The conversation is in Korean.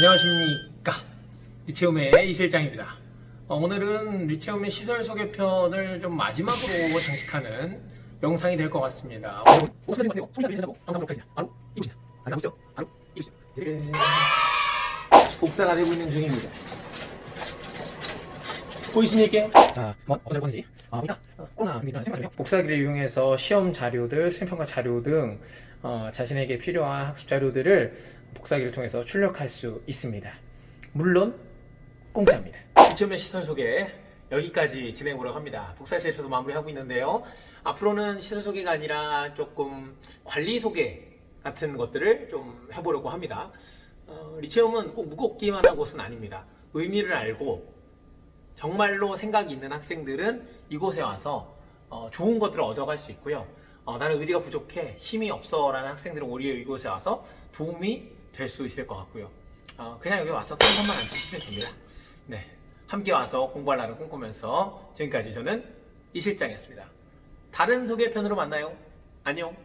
안녕하십니까 리체움의 이 실장입니다. 어, 오늘은 리체움의 시설 소개편을 좀 마지막으로 장식하는 영상이 될 것 같습니다. 이곳이다. 안 나오시죠? 바로 이곳이다. 네. 복사가 되고 있는 중입니다. 보이십니까? 자, 뭐 어떤. 아, 보니까 코로나 준비전 생각하네요. 복사기를 이용해서 시험 자료들, 수행평가 자료 등 어, 자신에게 필요한 학습 자료들을 복사기를 통해서 출력할 수 있습니다. 물론 공짜입니다. 이점의 시설 소개 여기까지 진행하려고 합니다. 복사실에서도 마무리하고 있는데요. 앞으로는 시설 소개가 아니라 조금 관리 소개 같은 것들을 좀 해보려고 합니다. 어, 리체움은 꼭 무겁기만 한 곳은 아닙니다. 의미를 알고 정말로 생각이 있는 학생들은 이곳에 와서 어, 좋은 것들을 얻어갈 수 있고요. 어, 나는 의지가 부족해, 힘이 없어라는 학생들은 오히려 이곳에 와서 도움이 될 수 있을 것 같고요. 어, 그냥 여기 와서 똥만 안 치시면 됩니다. 네, 함께 와서 공부할 날을 꿈꾸면서 지금까지 저는 이 실장이었습니다. 다른 소개편으로 만나요. 안녕.